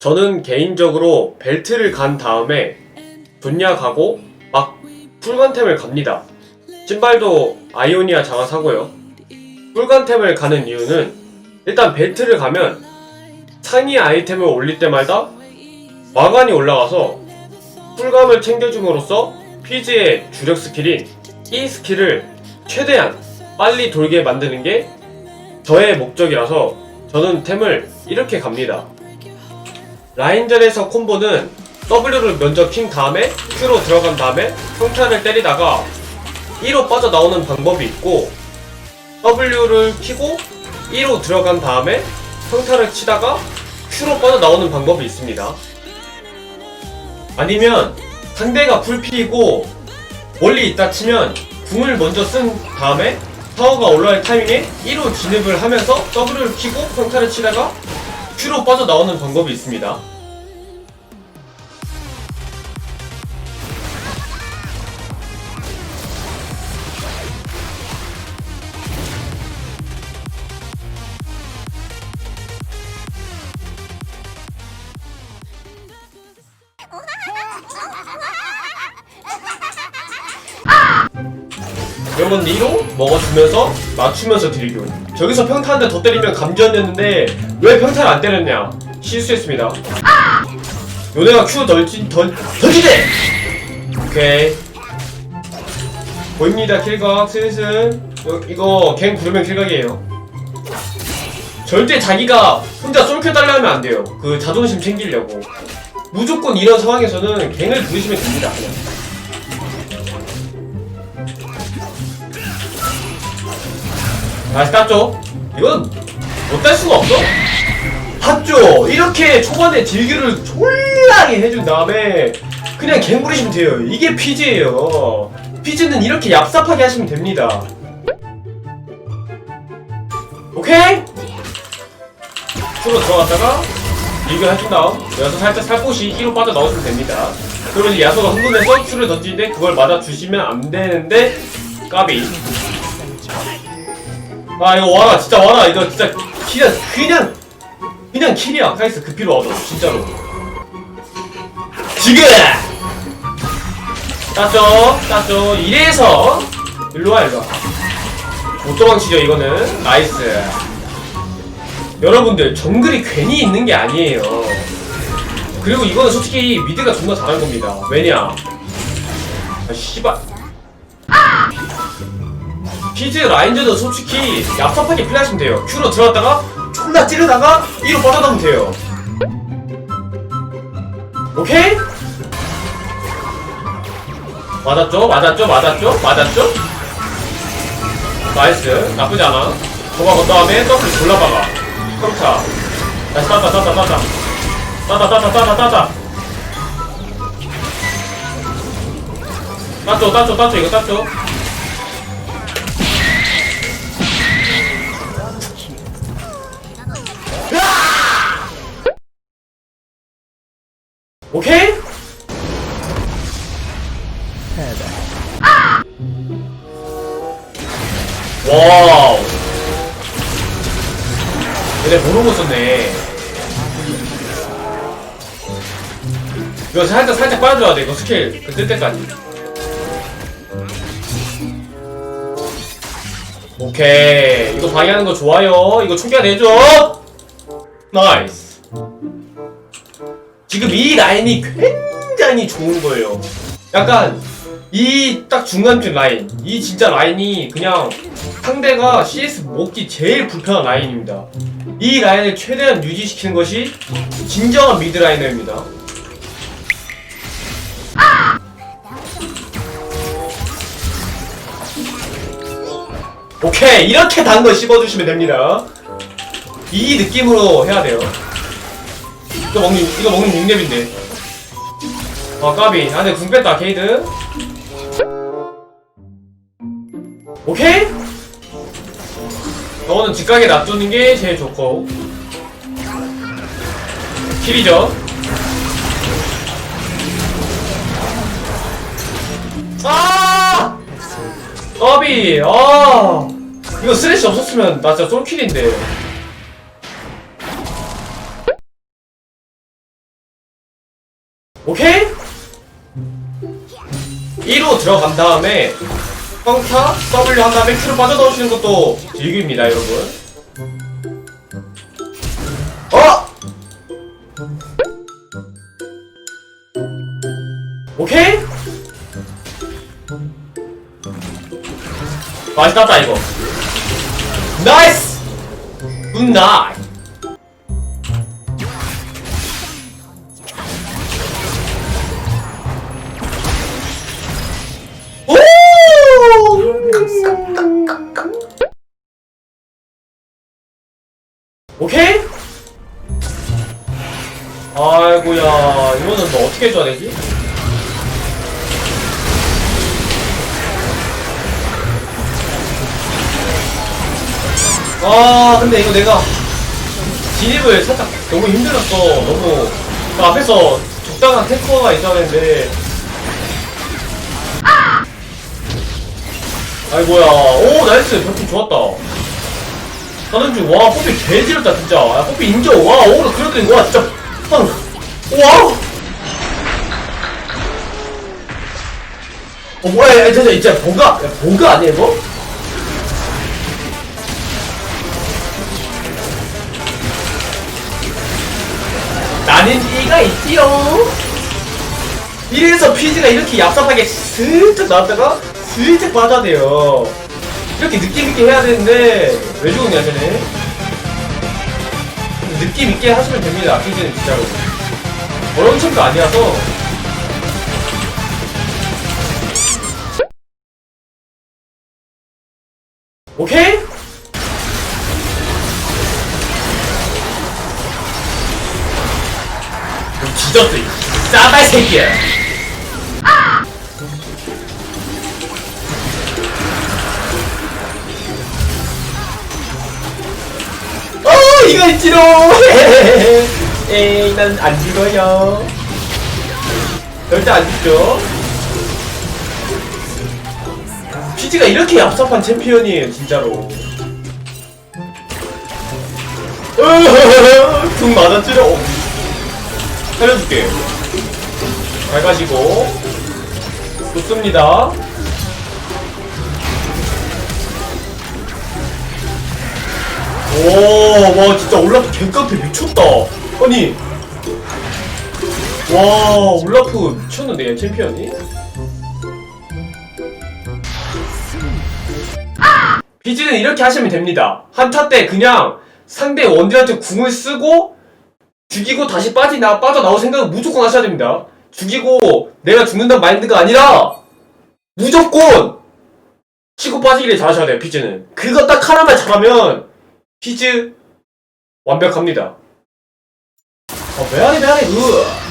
저는 개인적으로 벨트를 간 다음에 존야 가고 막 풀간템을 갑니다. 신발도 아이오니아 장화 사고요. 풀간템을 가는 이유는 일단 벨트를 가면 상위 아이템을 올릴 때마다 마관이 올라가서 풀감을 챙겨줌으로써 피즈의 주력 스킬인 E 스킬을 최대한 빨리 돌게 만드는 게 저의 목적이라서 저는 템을 이렇게 갑니다. 라인전에서 콤보는 W를 먼저 킨 다음에 Q로 들어간 다음에 평타를 때리다가 1로 빠져나오는 방법이 있고 W를 키고 1로 들어간 다음에 평타를 치다가 Q로 빠져나오는 방법이 있습니다. 아니면 상대가 풀피이고 멀리 있다 치면 궁을 먼저 쓴 다음에 타워가 올라갈 타이밍에 1로 진입을 하면서 W를 키고 평타를 치다가 Q로 빠져나오는 방법이 있습니다. 이런 2로 먹어주면서 맞추면서 딜교 저기서 평타 한대더 때리면 감전됐는데 왜 평타를 안 때렸냐? 실수했습니다. 요네가 Q 덜지 덜 덜지대! 오케이. 보입니다 킬각. 슬슬. 어, 이거 갱 부르면 킬각이에요. 절대 자기가 혼자 솔킬 달려 하면 안 돼요. 그 자존심 챙기려고. 무조건 이런 상황에서는 갱을 부르시면 됩니다. 그냥 다시 땄죠? 이건 못 딸 수가 없어? 봤죠? 이렇게 초반에 딜교를 졸라게 해준 다음에 그냥 갱 부리시면 돼요. 이게 피즈예요. 피즈는 이렇게 얍삽하게 하시면 됩니다. 오케이? 큐로 들어갔다가 딜교 해준 다음 여기서 살짝 살포시 1로 빠져 넣어주면 됩니다. 그러면 이제 야소가 흥분해서 큐를 던지는데 그걸 맞아주시면 안 되는데 까비 아 이거 와라 진짜 와라. 이거 진짜 그냥 그냥 그냥 킬이야. 카이스 그 필요 얻어 진짜로. 지금 땄죠 땄죠 이래서 일로와 일로와. 못 도망치죠 이거는. 나이스. 여러분들 정글이 괜히 있는 게 아니에요. 그리고 이거는 솔직히 미드가 존나 잘한 겁니다. 왜냐? 아 씨발 피즈 라인전은 솔직히 얍삽하게 플레이하시면 돼요. Q로 들어갔다가 존나 찌르다가 2로 빠져나오면 돼요. 오케이? 맞았죠? 맞았죠? 맞았죠? 맞았죠? 나이스. 나쁘지 않아. 도가 건 다음에 더블 골라박아. 평타. 다시 따다 따다 따다. 따다 따다 따다 따다. 따죠 따죠 따죠 이거 따죠. 오케이? 와우. 얘네 모르고 썼네. 이거 살짝 살짝 빠져야 돼. 이거 스킬 그뜰 때까지. 오케이. 이거 방해하는 거 좋아요. 이거 초기화되죠? 나이스. 지금 이 라인이 굉장히 좋은 거예요. 약간 이 딱 중간쯤 라인, 이 진짜 라인이 그냥 상대가 CS 먹기 제일 불편한 라인입니다. 이 라인을 최대한 유지시키는 것이 진정한 미드 라이너입니다. 오케이 이렇게 단 거 씹어주시면 됩니다. 이 느낌으로 해야 돼요. 이거 먹는 이거 먹는 6렙인데. 아 까비. 안에 궁 뺐다 케이드. 오케이. 너는 직각에 놔두는 게 제일 좋고. 킬이죠. 아! 까비. 아. 이거 쓰레쉬 없었으면 나 진짜 솔킬인데. 오케이? 1로 들어간 다음에 평타 W 한 다음에 Q로 빠져나오시는 것도 즐깁니다 여러분 어! 오케이? 맛있다 이거 나이스! 굿나잇 오! 오케이? 아이고야 이거는 뭐 어떻게 해줘야 되지? 아 근데 이거 내가 진입을 살짝 너무 힘들었어 너무 그 앞에서 적당한 탱커가 있어야 되는데 아이고야 오 나이스 버팀 좋았다 하는 중와 뽀삐 개지렸다 진짜 야 뽀삐 인정 와 오늘 그래도 와 진짜 팡 와! 어 뭐야 야 진짜 진짜 보가 야 보가 아니야 이거? 나는 이가 있지요. 이래서 피지가 이렇게 얍삽하게 슬쩍 나왔다가 슬쩍 빠져대요. 이렇게 느낌 있게 해야 되는데 왜 죽었냐 쟤네. 느낌 있게 하시면 됩니다. 피지는 진짜로. 어려운 챔도 아니라서. 오케이? 그럼 뒤졌어 이 싸발 새끼야 어 이거 있지롱 에이 난안 죽어요 절대 안 죽죠 피지가 이렇게 얍삽한 챔피언이에요 진짜로 둥 맞았지롱 살려줄게. 잘 가시고. 좋습니다. 오, 와, 진짜 올라프 개깡패 미쳤다. 아니. 와, 올라프 미쳤는데, 얘 챔피언이? 비즈는 이렇게 하시면 됩니다. 한타 때 그냥 상대 원딜한테 궁을 쓰고 죽이고 다시 빠지나 빠져나올 생각은 무조건 하셔야 됩니다. 죽이고 내가 죽는다는 마인드가 아니라 무조건 치고 빠지기를 잘하셔야 돼요. 피즈는 그거 딱 하나만 잘하면 피즈 완벽합니다. 어, 메아리 메아리 으